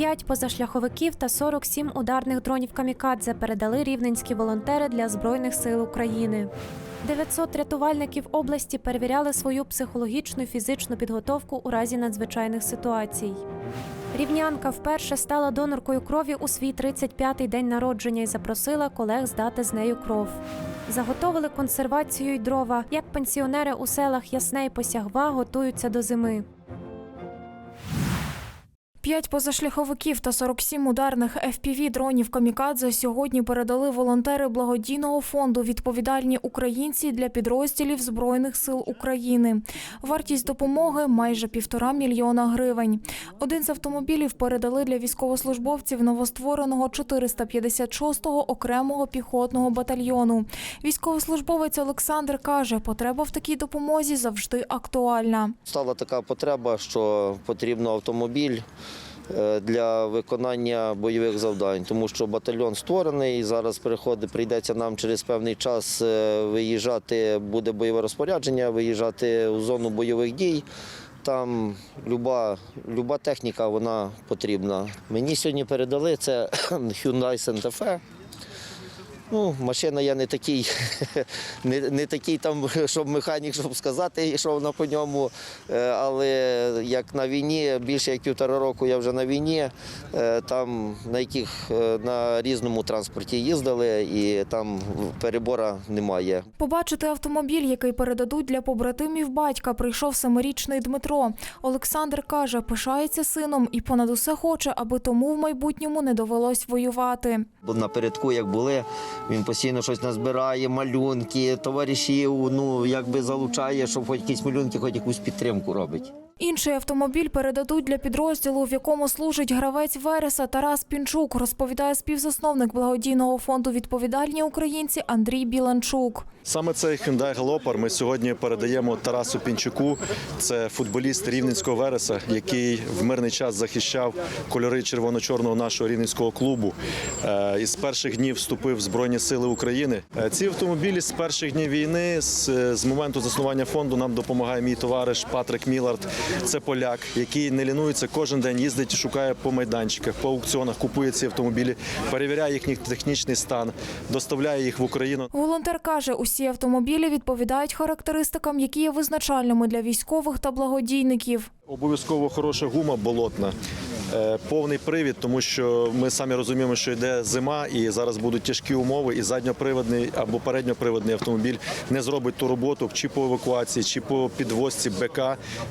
П'ять позашляховиків та 47 ударних дронів камікадзе передали рівненські волонтери для Збройних сил України. 900 рятувальників області перевіряли свою психологічну і фізичну підготовку у разі надзвичайних ситуацій. Рівнянка вперше стала доноркою крові у свій 35-й день народження і запросила колег здати з нею кров. Заготовили консервацію й дрова, як пенсіонери у селах Ясне й Посягва готуються до зими. П'ять позашляховиків та 47 ударних fpv дронів камікадзе сьогодні передали волонтери благодійного фонду відповідальні українці для підрозділів збройних сил України. Вартість допомоги майже півтора мільйона гривень. Один з автомобілів передали для військовослужбовців новоствореного 456-го окремого піхотного батальйону. Військовослужбовець Олександр каже, потреба в такій допомозі завжди актуальна. Стала така потреба, що потрібно автомобіль для виконання бойових завдань, тому що батальйон створений. і Зараз приходить, прийдеться нам через певний час е, виїжджати, буде бойове розпорядження, виїжджати у зону бойових дій. Там люба, люба техніка вона потрібна. Мені сьогодні передали це Hyundai Santa Fe. Ну, машина я не такий, не, не такий там, щоб механік, щоб сказати, йшов на по ньому. Е, Але як на війні, більше як півтора року я вже на війні, е, там на яких е, на різному транспорті їздили, і там перебора немає. Побачити автомобіль, який передадуть для побратимів батька, прийшов семирічний Дмитро. Олександр каже, пишається сином і понад усе хоче, аби тому в майбутньому не довелось воювати. Бо напередку, як були, він постійно щось назбирає, малюнки, товаришів, ну якби залучає, щоб хоч якісь малюнки, хоч якусь підтримку робить. Інший автомобіль передадуть для підрозділу, в якому служить гравець Вереса Тарас Пінчук, розповідає співзасновник благодійного фонду відповідальні українці Андрій Біланчук. Саме цей Hyundai Галопар ми сьогодні передаємо Тарасу Пінчуку. Це футболіст рівненського Вереса, який в мирний час захищав кольори червоно-чорного нашого рівненського клубу. Е, І з перших днів вступив в Збройні Сили України. Е, Ці автомобілі з перших днів війни, з, з моменту заснування фонду, нам допомагає мій товариш Патрик Мілард. Це поляк, який не лінується кожен день, їздить, шукає по майданчиках, по аукціонах, купує ці автомобілі, перевіряє їхній технічний стан, доставляє їх в Україну. Волонтер каже, усі автомобілі відповідають характеристикам, які є визначальними для військових та благодійників. Обов'язково хороша гума болотна, повний привід, тому що ми самі розуміємо, що йде зима і зараз будуть тяжкі умови, і задньоприводний або передньоприводний автомобіль не зробить ту роботу чи по евакуації, чи по підвозці БК.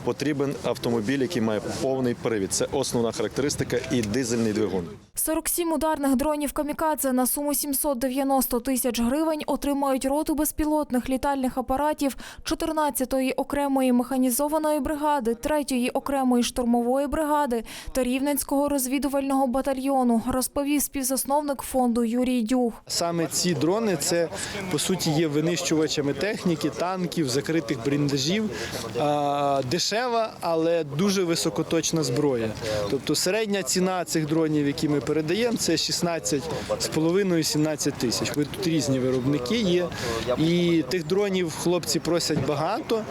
Потрібен автомобіль, який має повний привід. Це основна характеристика і дизельний двигун. 47 ударних дронів камікадзе на суму 790 тисяч гривень отримають роту безпілотних літальних апаратів 14-ї окремої механізованої бригади, 3-ї окремої штурмової бригади та Рівненського розвідувального батальйону, розповів співзасновник фонду Юрій Дюх. Саме ці дрони це по суті є винищувачами техніки, танків, закритих бліндажів. А, Дешева, але дуже високоточна зброя. Тобто середня ціна цих дронів, які ми передаємо, це 16,5-17 тисяч. Тут різні виробники є. І тих дронів хлопці просять багато,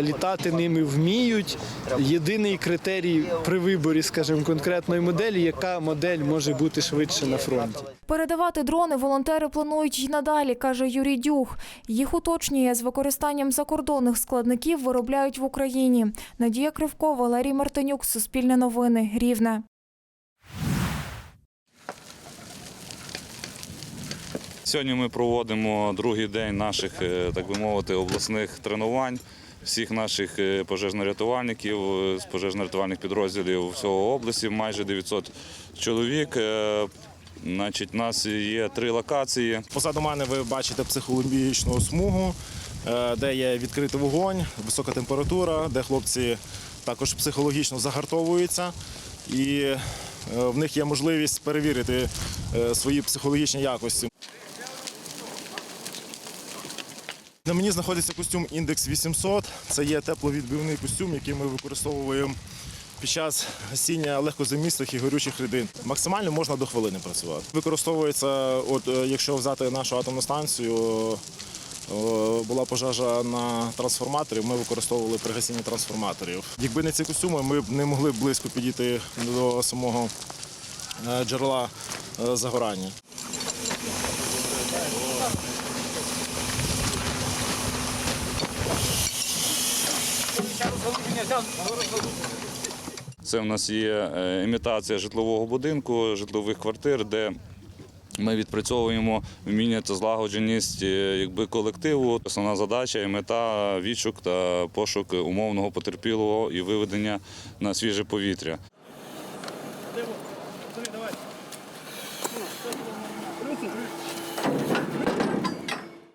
літати ними вміють. Єдиний критерій при виборі, скажімо, конкретної моделі, яка модель може бути швидше на фронті. Передавати дрони волонтери планують й надалі, каже Юрій Дюх. Їх уточнює з використанням закордонних складників виробляють в Україні. Надія Кривко, Валерій Мартинюк, Суспільне новини, Рівне. Сьогодні ми проводимо другий день наших, е, так би мовити, обласних тренувань. Всіх наших е, пожежно-рятувальників е, з пожежно-рятувальних підрозділів всього області, майже 900 чоловік. Значить, у нас є три локації. Позаду мене ви бачите психологічну смугу, де є відкритий вогонь, висока температура, де хлопці також психологічно загартовуються. І в них є можливість перевірити свої психологічні якості. На мені знаходиться костюм індекс 800. Це є тепловідбивний костюм, який ми використовуємо під час гасіння легкозамісних і горючих рідин. Максимально можна до хвилини працювати. Використовується, от е, якщо взяти нашу атомну станцію, була пожежа на трансформаторі, ми використовували при гасінні трансформаторів. Якби не ці костюми, ми б не могли близько підійти до самого е, джерела е, загорання. Це в нас є е, імітація житлового будинку, житлових квартир, де ми відпрацьовуємо вміння та злагодженість е, якби, колективу. Основна задача і мета відшук та пошук умовного потерпілого і виведення на свіже повітря.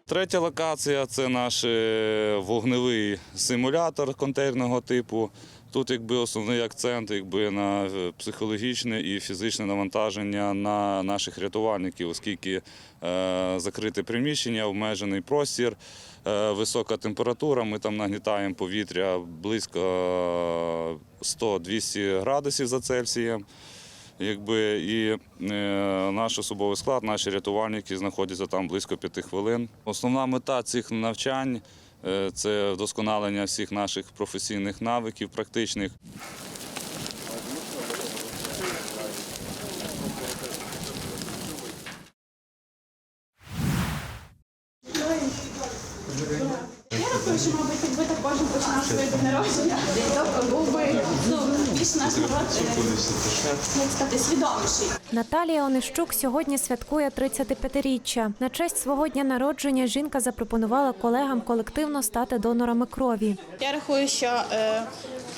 Третя локація це наш е, вогневий симулятор контейнерного типу. Тут якби основний акцент якби, на е, психологічне і фізичне навантаження на наших рятувальників, оскільки е, закрите приміщення, обмежений простір, е, висока температура. Ми там нагнітаємо повітря близько е, 100-200 градусів за Цельсієм. Якби і е, наш особовий склад, наші рятувальники знаходяться там близько п'яти хвилин. Основна мета цих навчань е, це вдосконалення всіх наших професійних навиків, практичних. Я рахую, що, мабуть, якби так кожен починав своє день народження, тобто був би ну, більш наш народ, е, як свідоміший. Наталія Онищук сьогодні святкує 35-річчя. На честь свого дня народження жінка запропонувала колегам колективно стати донорами крові. Я рахую, що е,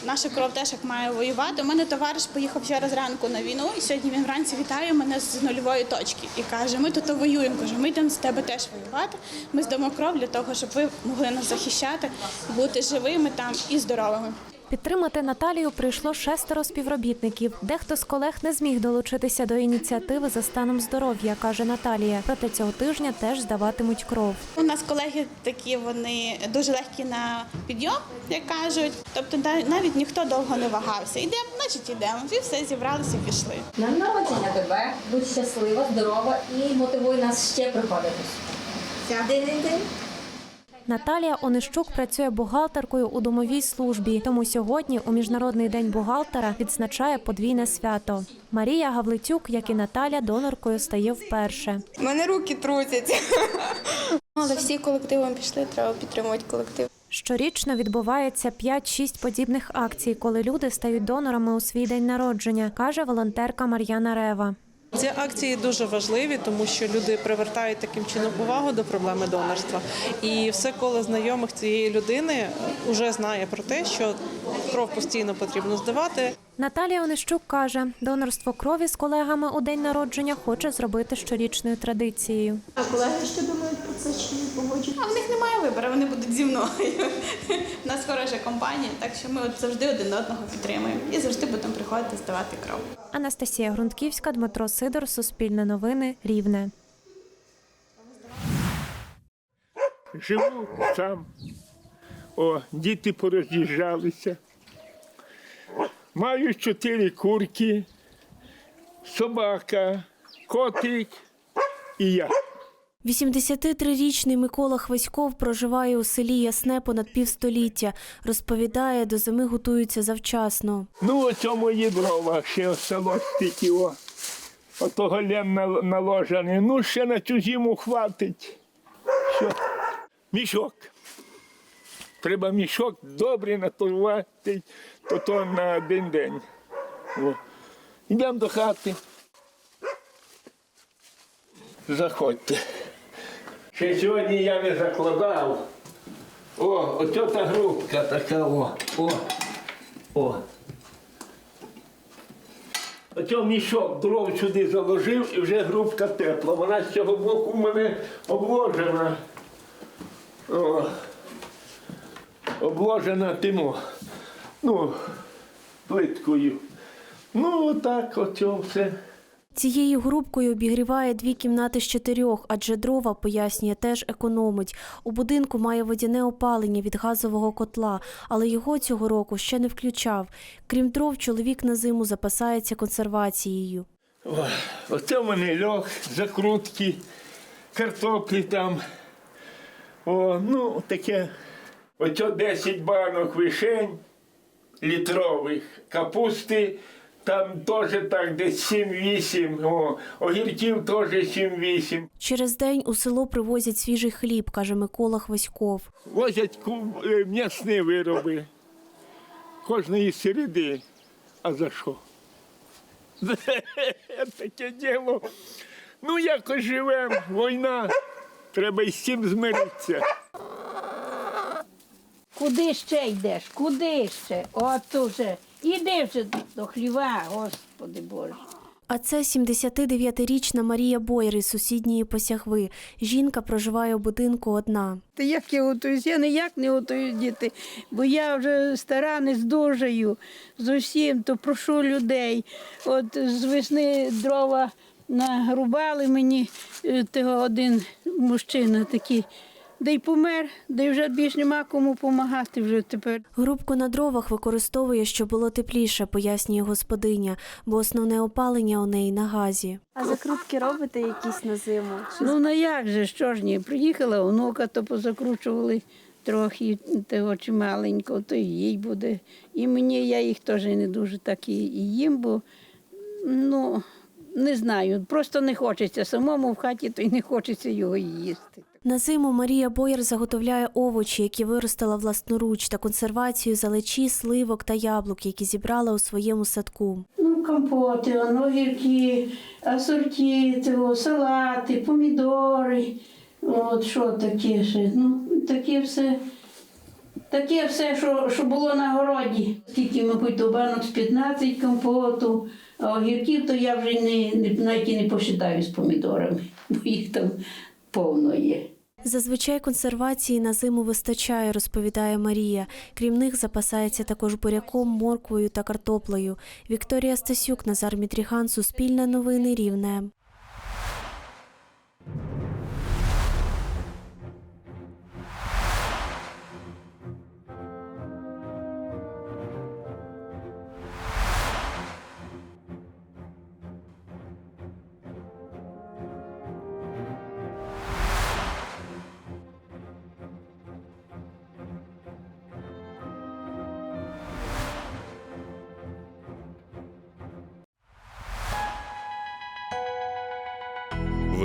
наша кров теж як має воювати. У мене товариш поїхав вчора зранку на війну, і сьогодні він вранці вітає мене з нульової точки і каже: ми тут воюємо. Каже, ми йдемо з тебе теж воювати. Ми здамо кров для того, щоб ви могли нас захищати, бути живими там і здоровими. Підтримати Наталію прийшло шестеро співробітників. Дехто з колег не зміг долучитися до ініціативи за станом здоров'я, каже Наталія. Проте цього тижня теж здаватимуть кров. У нас колеги такі, вони дуже легкі на підйом, як кажуть. Тобто навіть ніхто довго не вагався. Йдемо, значить йдемо. І все зібралися, пішли. Днем народження тебе, будь щаслива, здорова і мотивуй нас ще приходити. Дин-дин-дин. Наталія Онищук працює бухгалтеркою у домовій службі. Тому сьогодні у міжнародний день бухгалтера відзначає подвійне свято. Марія Гавлицюк, як і Наталя, доноркою стає вперше. У мене руки трусяться. Але всі колективом пішли, треба підтримувати колектив. Щорічно відбувається 5-6 подібних акцій, коли люди стають донорами у свій день народження, каже волонтерка Мар'яна Рева. Ці акції дуже важливі, тому що люди привертають таким чином увагу до проблеми донорства. І все коло знайомих цієї людини вже знає про те, що кров постійно потрібно здавати. Наталія Онищук каже, донорство крові з колегами у день народження хоче зробити щорічною традицією. А колеги що думають про це чи не погоджують? А в них немає вибору, вони будуть зі мною. У нас хороша компанія, так що ми от завжди один одного підтримуємо і завжди будемо приходити здавати кров. Анастасія Грунтківська, Дмитро Сидор, Суспільне новини, Рівне. Живу сам. О, діти пороз'їжджалися. Маю чотири курки, собака, котик і я. 83-річний Микола Хваськов проживає у селі Ясне понад півстоліття. Розповідає, до зими готуються завчасно. Ну, оце мої дрова, ще осталось тільки о. Ото голем наложений. Ну, ще на цю зиму хватить. Що? Мішок. Треба мішок добре натурувати, то то на один день. Йдемо до хати. Заходьте. Ще сьогодні я не закладав. О, оце та грубка така, о, о, о. Оце мішок дров сюди заложив і вже грубка тепла. Вона з цього боку в мене обложена. О, обложена тимо. Ну, плиткою. Ну, отак, оце все. Цією грубкою обігріває дві кімнати з чотирьох, адже дрова, пояснює, теж економить. У будинку має водяне опалення від газового котла, але його цього року ще не включав. Крім дров, чоловік на зиму запасається консервацією. О, оце в мене льох, закрутки, картоплі там. О, ну, таке. Оце 10 банок вишень літрових, капусти. Там теж так десь 7-8, огірків теж 7-8. Через день у село привозять свіжий хліб, каже Микола Хваськов. Возять е, м'ясні вироби кожної середи. А за що? Таке діло. Ну, якось живемо, війна. Треба із цим змиритися. Куди ще йдеш? Куди ще? От уже. Іди вже до хліва, Господи Боже. А це 79-річна Марія Бойер із сусідньої посягви. Жінка проживає у будинку одна. Та як я готуюсь? Я ніяк не готую діти, бо я вже стара, не здужаю з усім, то прошу людей. От з весни дрова нагрубали мені е, того один мужчина такий. Да й помер, й вже більш нема кому допомагати вже тепер. Грубку на дровах використовує, щоб було тепліше, пояснює господиня, бо основне опалення у неї на газі. А закрутки робите якісь на зиму? Ну на як же, що ж ні? Приїхала онука, то позакручували трохи того чималенько, то і їй буде. І мені я їх теж не дуже так і їм, бо ну не знаю, просто не хочеться самому в хаті, то й не хочеться його їсти. На зиму Марія Боєр заготовляє овочі, які виростила власноруч, та консервацію залечі, сливок та яблук, які зібрала у своєму садку. Ну, компоти, огірки, асорті, салати, помідори. От що таке ще? Ну, таке все. Таке все, що, що було на городі. Скільки, мабуть, до банок з 15 компоту, а огірків, то я вже не, навіть не посчитаю з помідорами, бо їх там повно є. Зазвичай консервації на зиму вистачає, розповідає Марія. Крім них запасається також буряком, морквою та картоплею. Вікторія Стасюк, Назар Мітріхан, Суспільне новини Рівне.